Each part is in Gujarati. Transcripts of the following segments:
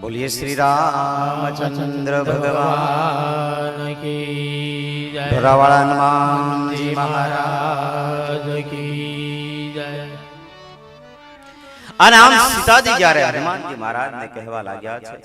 બોલીએ શ્રી રામચંદ્ર ભગવાન કી જય. ઢોરાવાળા હનુમાનજી મહારાજ અને આમ સીતાજી જ્યારે હનુમાનજી મહારાજને કહેવા લાગ્યા છે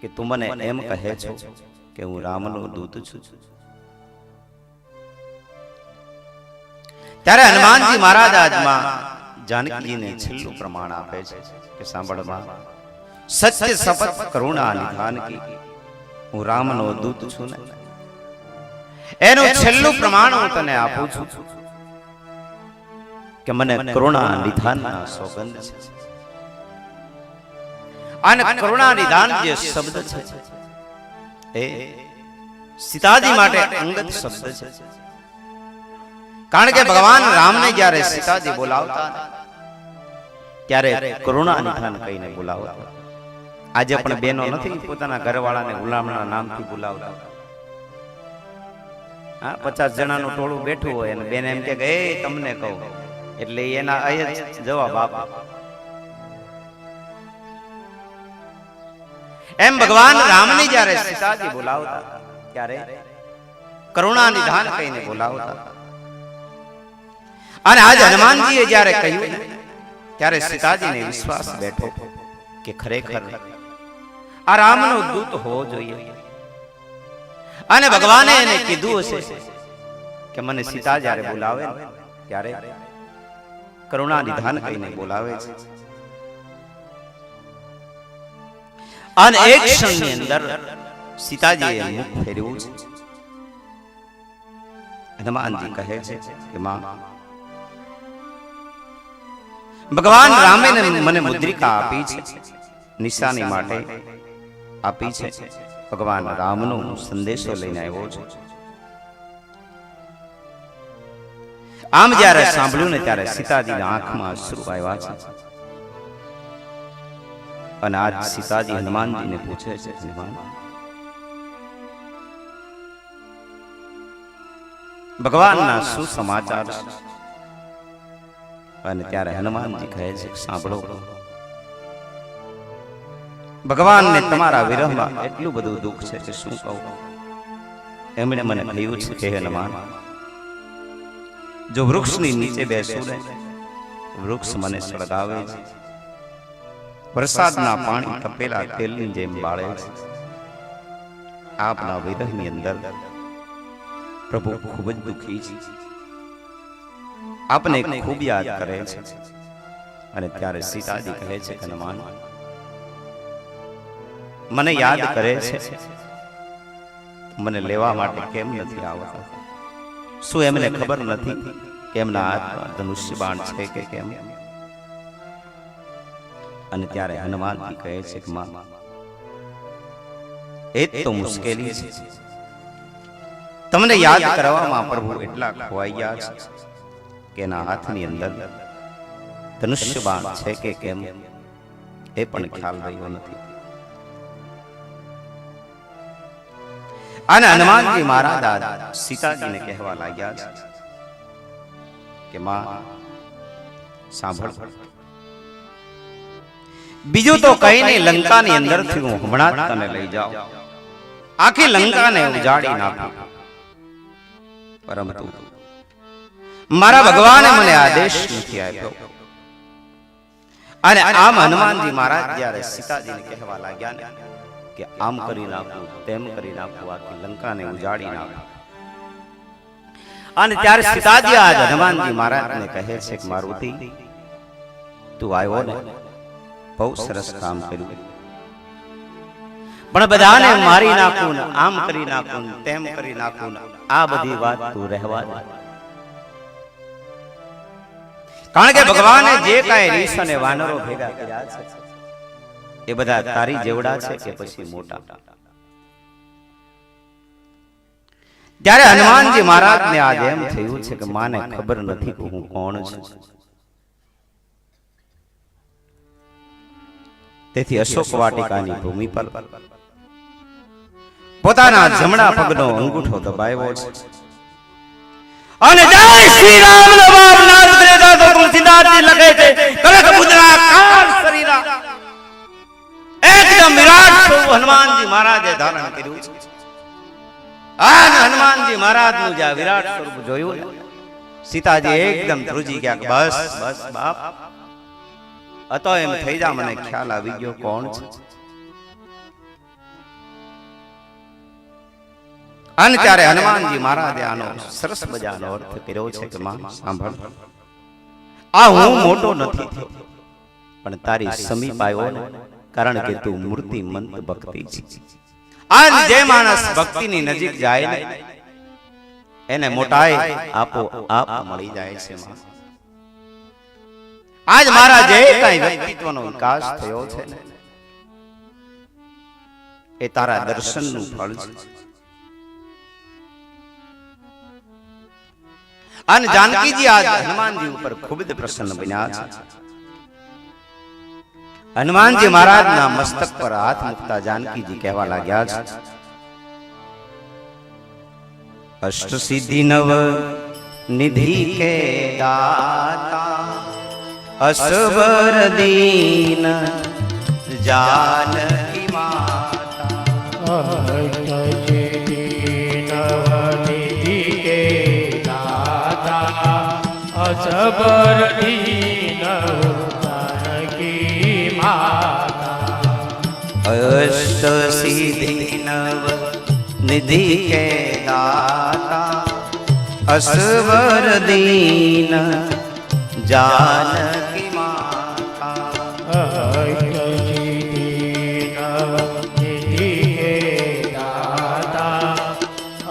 કે તું મને એમ કહે છો કે હું રામનો દૂત છું. ત્યારે હનુમાનજી મહારાજ આજમાં જાનકીજીને છેલ્લું પ્રમાણ આપે છે કે સાંભળમાં સત્ય શપથ કરુણા નિધાન કી. હું રામનો દૂત છું ને. એનું છેલ્લું પ્રમાણ હું તને આપું છું. કે મને કરુણા નિધાનના સોગંદ છે. અને કરુણા નિધાન જે શબ્દ છે. એ સીતાજી માટે અંગત શબ્દ છે. કારણ કે ભગવાન રામને જ્યારે સીતાજી બોલાવતા ત્યારે કરુણા નિધાન કહીને બોલાવતા આજે પણ બેનો નથી પોતાના ઘરવાળાને ગુલામના નામથી બોલાવતા. હા પચાસ જણાનું ટોળું બેઠું હોય અને બેન એમ કે એ તમને કહું. એટલે એના જ જવાબ આપ. એમ ભગવાન રામની જ્યારે સીતાજી બોલાવતા ત્યારે કરુણા નિધાન કહીને બોલાવતા. અને આજ હનુમાનજીએ જ્યારે કહ્યું ત્યારે સીતાજીને વિશ્વાસ બેઠો કે ખરેખર આ રામનો દૂત હોવો જોઈએ. અને ભગવાને એને કીધું હશે કે મને સીતા જ્યારે બોલાવે ત્યારે કરુણા નિધાન કરીને બોલાવે છે. અને એક ક્ષણની અંદર સીતાજીએ મુખ ફેરવ્યું છે. હનુમાનજી કહે છે કે માં, ભગવાન રામે મને મુદ્રિકા આપી છે, નિશાની માટે આપી છે. ભગવાન રામનો સંદેશો લઈને આવ્યો છે. આમ જ્યારે સાંભળ્યું ને ત્યારે સીતાજીના આંખમાં અશ્રુ આવ્યા છે. અને આજ સીતાજી હનુમાનજીને પૂછે છે હનુમાન ભગવાનના શું સમાચાર અને ત્યારે હનુમાનજી કહે છે સાંભળો. ભગવાનને તમારા વિરહમાં એટલું બધું દુઃખ છે કે શું કહું? એમણે મને કહ્યું છે કે હનુમાન જો વૃક્ષની નીચે બેસું ને વૃક્ષ મને સળગાવે છે. વરસાદના પાણી તપેલા તેલની જેમ બાળે છે. આપના વિરહની અંદર પ્રભુ ખૂબ જ દુઃખી છે. આપને ખૂબ યાદ કરે છે. અને ત્યારે સીતાજી કહે છે હનુમાન મને યાદ કરે છે. મને લેવા માટે કેમ નથી આવતા? શું એમને ખબર નથી કે એમના હાથમાં ધનુષ્ય બાણ છે કે કેમ? અને ત્યારે હનુમાનજી કહે છે કે માં એ જ તો મુશ્કેલી છે. તમને યાદ કરવામાં પ્રભુ એટલા ખોવાઈ ગયા છે કે એના હાથની અંદર ધનુષ્ય બાણ છે કે કેમ? એ પણ ખ્યાલ રહ્યો નથી. અને હનુમાનજી મહારાજ દાદા સીતાજીને કહેવા લાગ્યા છે કે માં સાંભળ. બીજું તો કઈ નહીં લંકાની અંદરથી હું હમણાં જ તને લઈ જાઉં. આખી લંકાને ઉજાડી નાખું. પરંતુ મારા ભગવાને મને આદેશ નથી આપ્યો. અને આમ હનુમાનજી મહારાજ જ્યારે સીતાજીને કહેવા લાગ્યા ને કે આમ કરી નાખું તેમ કરી નાખું આખી લંકાને ઉજાડી નાખું. અને ત્યારે સીતાજી આજ હનુમાનજી મહારાજને કહે છે કે મારુતિ તું આવ્યો ને બહુ સરસ કામ કર્યું. પણ બધાને મારી નાખું ને આમ કરી નાખું તેમ કરી નાખું આ બધી વાત તું રહેવા દે. કારણ કે ભગવાને જે કાંઈ રીસ અને વાનરો ભેગા કર્યા છે એ બધા તારી જેવડા છે કે પછી મોટા? ત્યારે હનુમાનજી મહારાજને આજે એમ થયું છે કે માને ખબર નથી કે હું કોણ છું. તેથી અશોક વાટિકાની ભૂમિ પર પોતાના જમણા પગનો અંગૂઠો દબાવ્યો છે. અને જય શ્રી રામ નો બાપ નાથ ત્રેતા તો તુલસીદાસજી લખે છે. કલક મુદ્રા કાર શરીરા હનુમાનજી મહારાજનું જે વિરાટ સ્વરૂપ જોયું સીતાજી એકદમ ધ્રુજી ગયા બસ બસ, બાપ. હતો એમ થઈ જા, મને ખ્યાલ આવી ગયો કોણ છે. અને ત્યારે હનુમાનજી મહારાજે આનો સરસ મજાનો અર્થ કર્યો છે કે માં, સાંભળ. આ હું મોટો નથી પણ તારી સમીપ આવ્યો કારણ કે તું મૂર્તિમંત ભક્તિ છે. જે માણસ ભક્તિની નજીક જાય ને એને મોટાઈ આપો આપ મળી જાય છે આજ મારા જે કઈ વ્યક્તિત્વનો વિકાસ થયો છે ને એ તારા દર્શનનું ફળ છે. અને જાનકીજી આજ હનુમાનજી ઉપર ખૂબ જ પ્રસન્ન બન્યા છે. હનુમાનજી મહારાજના મસ્તક પર હાથ મૂકતા જાનકીજી કહેવા લાગ્યા છે અષ્ટ સિદ્ધિ નવ નિધિ કે દાતા અસવર દીન જાનકી માતા અસવર દીન અષ્ટ સિદ્ધિ નવ નિધિ કે દાતા અસવર દીન જાનકી માતા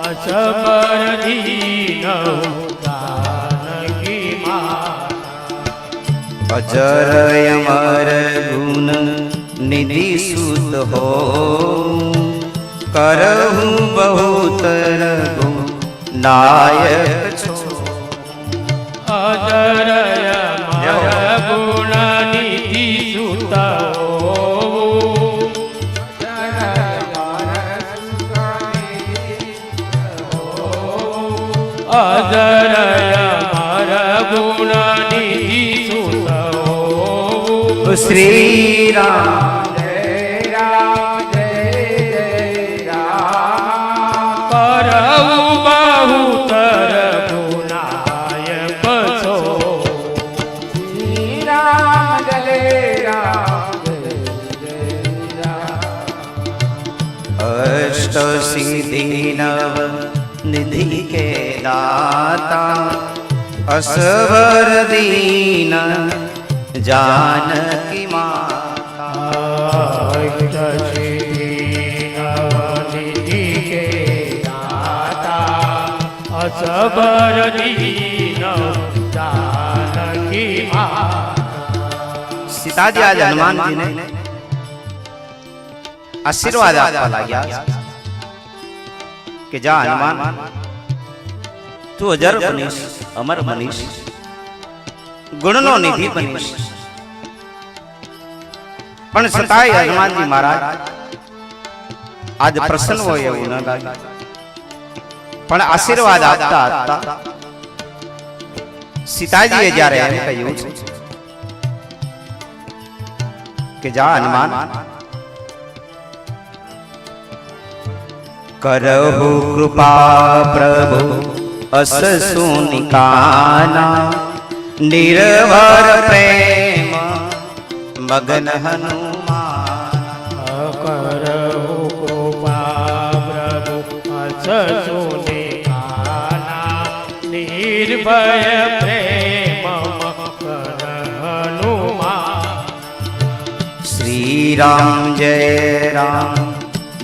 અસબર દીન જાનકી માતા અજર અમર ગુણ નિધિ સુત હો કરહું બહુત રઘુ નાયક છો અજરય મર ગુણ નિધિ સુતઓ અજરય મર ગુણ નિધિ સુતઓ શ્રી રામ નિધિ કે દાતા અસવર દીન જાનકી માતા અસબર દીન જાનકી મા સીતાજી આજ હનુમાનજીને આશીર્વાદ આપવા લાગ્યા કે જા હનુમાન. તું અજર બનીશ અમર બનીશ ગુણનો નિધિ બનીશ. પણ સતાય હનુમાનજી મહારાજ. આજ પ્રસન્ન હોય એવું ન લાગે. પણ આશીર્વાદ આપતા આપતા સીતાજીએ જ્યારે એમ કહ્યું છે કે જા હનુમાન. કરહુ કૃપા પ્રભુ અસ સુનિકાના નિર્ભર પ્રેમ મગન હનુમાન. કરહુ કૃપા પ્રભુ અસ સુનિકાના નિર્ભય પ્રેમ મકર હનુમા શ્રી રામ જય રામ.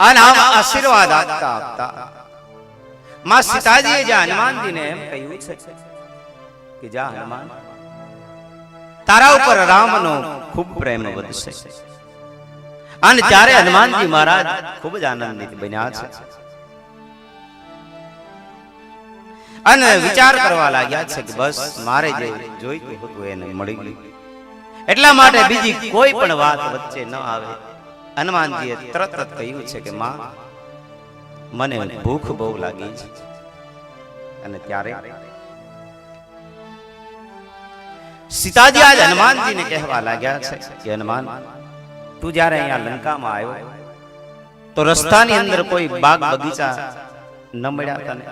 અને આમ આશીર્વાદ આપતા આપતા માં સીતાજીએ જે હનુમાનજીને એમ કહ્યું છે કે જા હનુમાન, તારા ઉપર રામનો ખૂબ પ્રેમ વધશે. અને ત્યારે હનુમાનજી મહારાજ ખૂબ જ આનંદિત બન્યા છે. અને વિચાર કરવા લાગ્યા છે કે બસ મારે જે જોઈતું હતું એને મળી ગયું. એટલા માટે બીજી કોઈ પણ વાત વચ્ચે ન આવે. હનુમાનજીએ તરત જ કહ્યું છે કે માં, મને ભૂખ બહુ લાગી છે. અને ત્યારે સીતાજી આજ હનુમાનજીને કહેવા લાગ્યા છે કે હનુમાન, તું જ્યારે અહીંયા લંકામાં આવ્યો, તો રસ્તાની અંદર કોઈ બાગ બગીચા ન મળ્યા તને?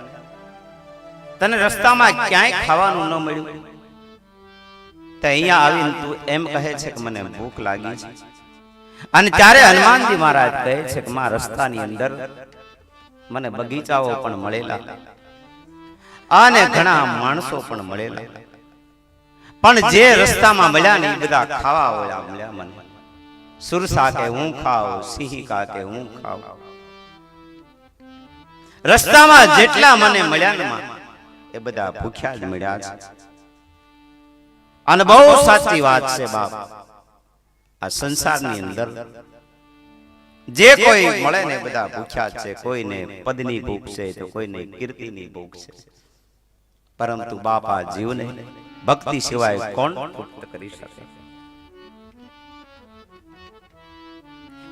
તને રસ્તામાં ક્યાંય ખાવાનું ન મળ્યું? તો અહીંયા આવીને તું એમ કહે છે કે મને ભૂખ લાગી છે. અને ત્યારે હનુમાનજી મહારાજ કહે છે કે માં રસ્તાની અંદર મને બગીચાઓ પણ મળેલા. અને ઘણા માણસો પણ મળેલા. પણ જે રસ્તામાં મળ્યા ને એ બધા ખાવા વાળા મળ્યા મને. સુરસા કે હું ખાવ સિંહિકા કે હું ખાવ રસ્તામાં જેટલા મને મળ્યા ને એ બધા ભૂખ્યા જ મળ્યા છે. અને બહુ સાચી વાત છે બાપ. આ સંસારની અંદર જે કોઈ મળે ને બધા ભૂખ્યા છે કોઈને પદની ભૂખ છે તો કોઈને કીર્તિની ભૂખ છે. પરંતુ બાપા જીવને ભક્તિ સિવાય કોણ તૃપ્ત કરી શકે?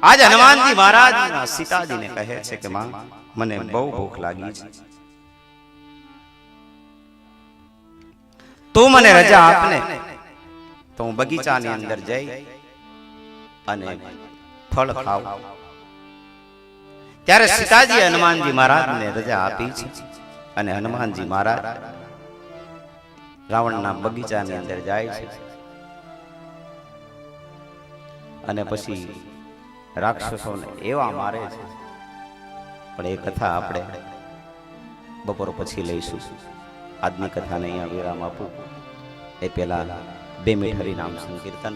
આજ હનુમાનજી મહારાજ સીતાજીને કહે છે કે માં મને બહુ ભૂખ લાગી છે. તું મને રજા આપને. તો હું બગીચાની અંદર જઈ અને ફળ ખાવ ત્યારે સીતાજી હનુમાનજી મહારાજને રજા આપી છે અને હનુમાનજી મહારાજ રાવણના બગીચાની અંદર જાય છે. અને પછી રાક્ષસોને એવા મારે છે. પણ એ કથા આપણે બપોર પછી લઈશું. આજની કથાને અહીંયા વિરામ આપું. એ પહેલા બે મિનિટ હરિનામ સંકીર્તન.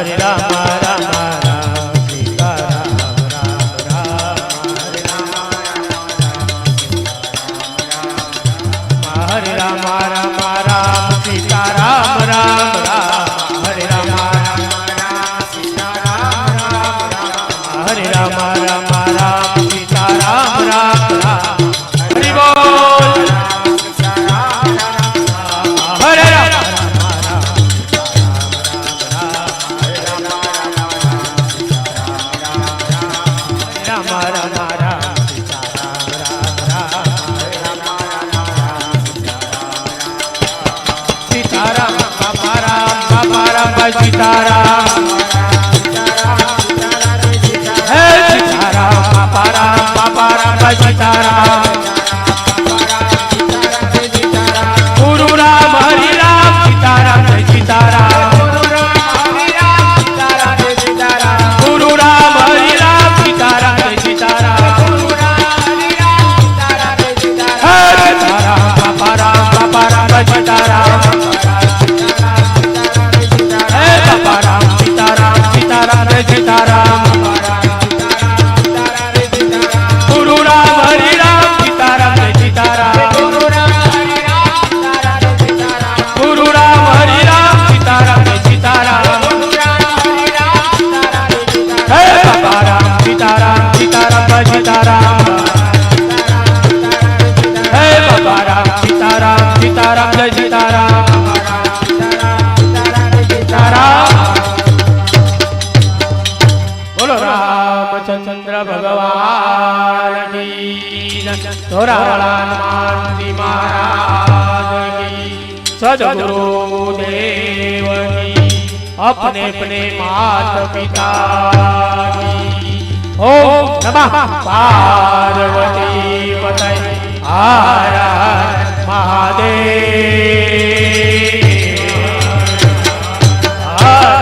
હરે રામ સીતારામ હે સીતારામ બાપા રામ સીતારામ अपने अपने माता पिता ओम नमः पार्वती पतय हर महादेव हर